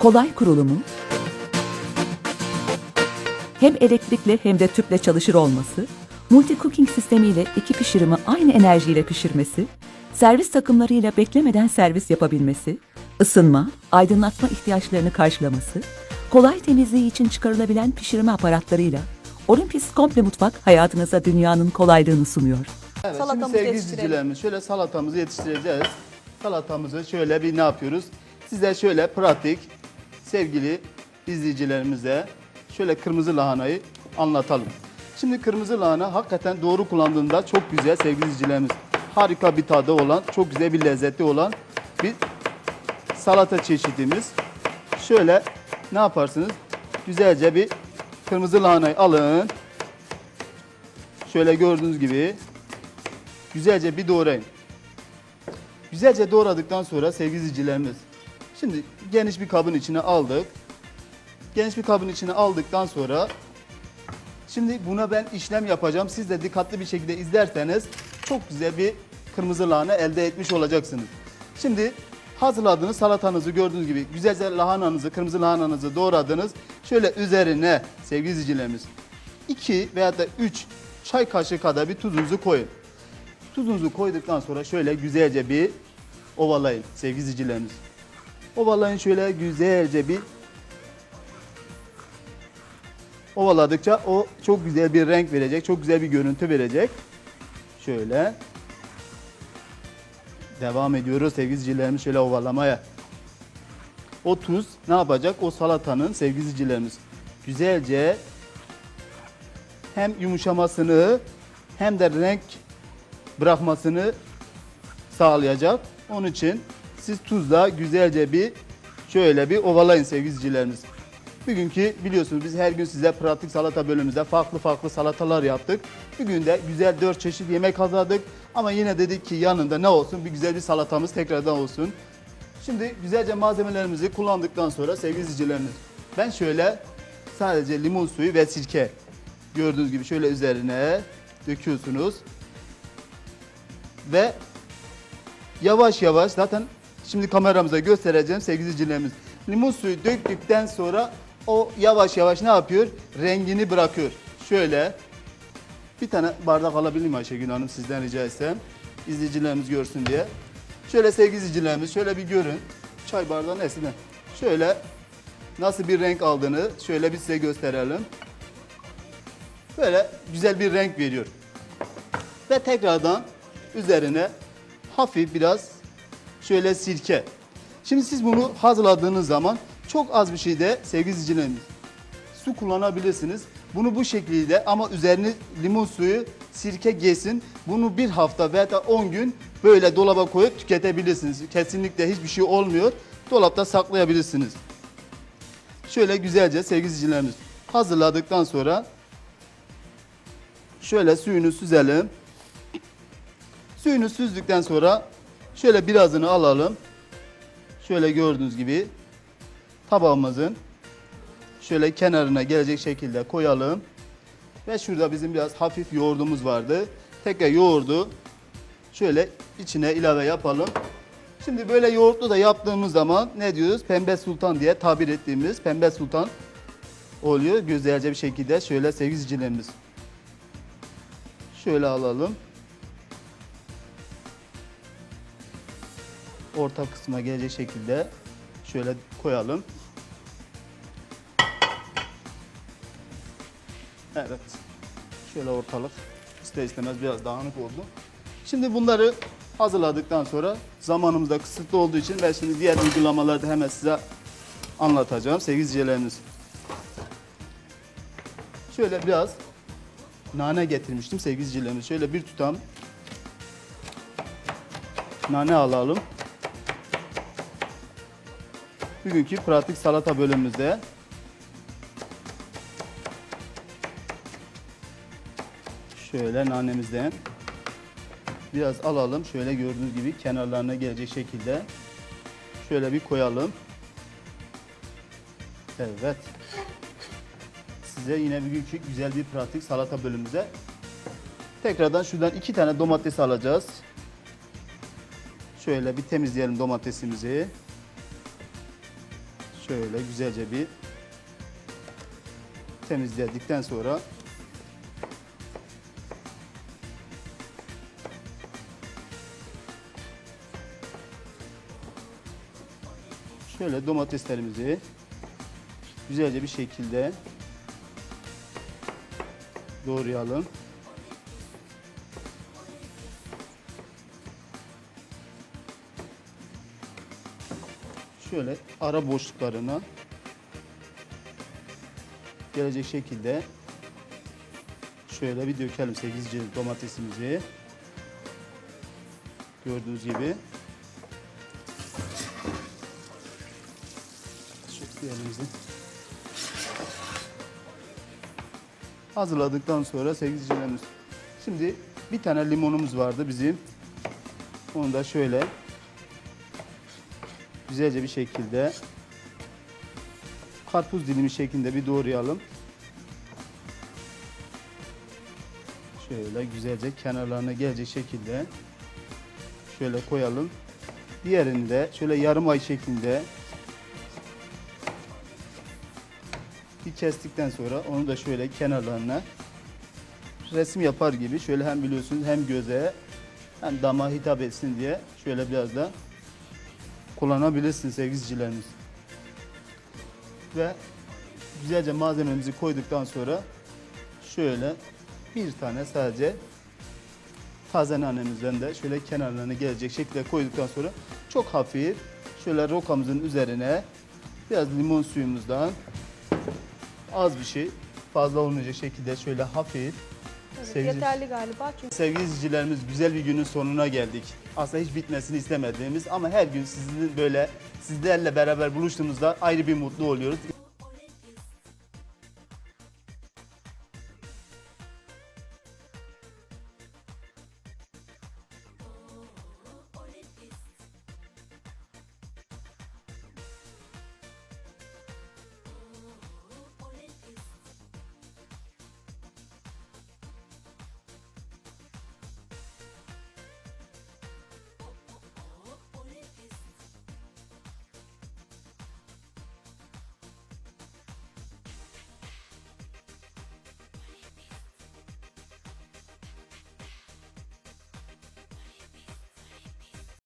kolay kurulumu, hem elektrikli hem de tüple çalışır olması, multi cooking sistemiyle iki pişirimi aynı enerjiyle pişirmesi, servis takımlarıyla beklemeden servis yapabilmesi, ısınma, aydınlatma ihtiyaçlarını karşılaması, kolay temizliği için çıkarılabilen pişirme aparatlarıyla Olympus Komple Mutfak hayatınıza dünyanın kolaylığını sunuyor. Evet, Salatamızı şimdi sevgili izleyicilerimiz şöyle salatamızı yetiştireceğiz. Salatamızı şöyle bir ne yapıyoruz? Size şöyle pratik sevgili izleyicilerimize şöyle kırmızı lahanayı anlatalım. Şimdi kırmızı lahana hakikaten doğru kullandığında çok güzel sevgili izleyicilerimiz. Harika bir tadı olan, çok güzel bir lezzeti olan bir salata çeşidimiz. Şöyle ne yaparsınız? Güzelce bir kırmızı lahanayı alın. Şöyle gördüğünüz gibi güzelce bir doğrayın. Güzelce doğradıktan sonra sevgili izleyicilerimiz, şimdi geniş bir kabın içine aldık. Geniş bir kabın içine aldıktan sonra şimdi buna ben işlem yapacağım. Siz de dikkatli bir şekilde izlerseniz çok güzel bir kırmızı lahana elde etmiş olacaksınız. Şimdi hazırladığınız salatanızı gördüğünüz gibi güzelce lahananızı, kırmızı lahananızı doğradınız. Şöyle üzerine sevgili izleyicilerimiz 2 veya da 3 çay kaşığı kadar bir tuzunuzu koyun. Tuzunuzu koyduktan sonra şöyle güzelce bir ovalayın sevgili izleyicilerimiz. Ovalayın şöyle güzelce bir ovaladıkça o çok güzel bir renk verecek, çok güzel bir görüntü verecek. Şöyle devam ediyoruz sevgili izleyicilerimiz şöyle ovalamaya. O tuz ne yapacak? O salatanın sevgili izleyicilerimiz güzelce hem yumuşamasını hem de renk bırakmasını sağlayacak. Onun için siz tuzla güzelce bir şöyle bir ovalayın sevgili izleyicilerimiz. Bugünkü biliyorsunuz biz her gün size pratik salata bölümümüzde farklı farklı salatalar yaptık. Bugün de güzel dört çeşit yemek hazırladık. Ama yine dedik ki yanında ne olsun bir güzel bir salatamız tekrardan olsun. Şimdi güzelce malzemelerimizi kullandıktan sonra sevgili izleyicilerimiz ben şöyle sadece limon suyu ve sirke gördüğünüz gibi şöyle üzerine döküyorsunuz. Ve yavaş yavaş zaten şimdi kameramıza göstereceğim sevgili izleyicilerimiz. Limon suyu döktükten sonra o yavaş yavaş ne yapıyor? Rengini bırakıyor. Şöyle bir tane bardak alabilir miyim Ayşegül Hanım sizden rica etsem? İzleyicilerimiz görsün diye. Şöyle sevgili izleyicilerimiz şöyle bir görün. Çay bardağı nesine? Şöyle nasıl bir renk aldığını şöyle bir size gösterelim. Böyle güzel bir renk veriyor. Ve tekrardan üzerine hafif biraz şöyle sirke. Şimdi siz bunu hazırladığınız zaman çok az bir şeyde sevgili izleyicilerimiz su kullanabilirsiniz. Bunu bu şekilde ama üzerine limon suyu, sirke geçsin. Bunu bir hafta veya da 10 gün böyle dolaba koyup tüketebilirsiniz. Kesinlikle hiçbir şey olmuyor. Dolapta saklayabilirsiniz. Şöyle güzelce sevgili izleyicilerimiz hazırladıktan sonra şöyle suyunu süzelim. Suyunu süzdükten sonra şöyle birazını alalım. Şöyle gördüğünüz gibi tabağımızın şöyle kenarına gelecek şekilde koyalım. Ve şurada bizim biraz hafif yoğurdumuz vardı. Tekrar yoğurdu şöyle içine ilave yapalım. Şimdi böyle yoğurtlu da yaptığımız zaman ne diyoruz? Pembe sultan diye tabir ettiğimiz pembe sultan oluyor. Güzelce bir şekilde şöyle sevgili. Şöyle alalım. Orta kısma gelecek şekilde şöyle koyalım. Evet. Şöyle ortalık ister istemez biraz dağınık oldu. Şimdi bunları hazırladıktan sonra zamanımız da kısıtlı olduğu için ben şimdi diğer uygulamaları da hemen size anlatacağım sevgili. Şöyle biraz nane getirmiştim sevgili. Şöyle bir tutam nane alalım. Bugünkü pratik salata bölümümüzde şöyle nanemizden biraz alalım. Şöyle gördüğünüz gibi kenarlarına gelecek şekilde şöyle bir koyalım. Evet. Size yine bugünkü güzel bir pratik salata bölümümüze tekrardan şuradan iki tane domates alacağız. Şöyle bir temizleyelim domatesimizi. Şöyle güzelce bir temizledikten sonra şöyle domateslerimizi güzelce bir şekilde doğrayalım. Şöyle ara boşluklarına gelecek şekilde şöyle bir dökelim 8 cilt domatesimizi. Gördüğünüz gibi. Elimizi. Hazırladıktan sonra 8 cilemiz. Şimdi bir tane limonumuz vardı bizim. Onu da şöyle güzelce bir şekilde karpuz dilimi şeklinde bir doğrayalım. Şöyle güzelce kenarlarına gelecek şekilde şöyle koyalım. Diğerini de şöyle yarım ay şeklinde bir kestikten sonra onu da şöyle kenarlarına resim yapar gibi şöyle hem biliyorsunuz hem göze hem dama hitap etsin diye şöyle biraz da kullanabilirsiniz sevgili izleyicilerimiz. Ve güzelce malzememizi koyduktan sonra şöyle bir tane sadece taze nanemizden de şöyle kenarlarına gelecek şekilde koyduktan sonra çok hafif şöyle rokamızın üzerine biraz limon suyumuzdan az bir şey fazla olmayacak şekilde şöyle hafif Sevgili- yeterli galiba çünkü Sevgili izleyicilerimiz güzel bir günün sonuna geldik. Aslında hiç bitmesini istemediğimiz ama her gün sizinle böyle sizlerle beraber buluştuğumuzda ayrı bir mutlu oluyoruz.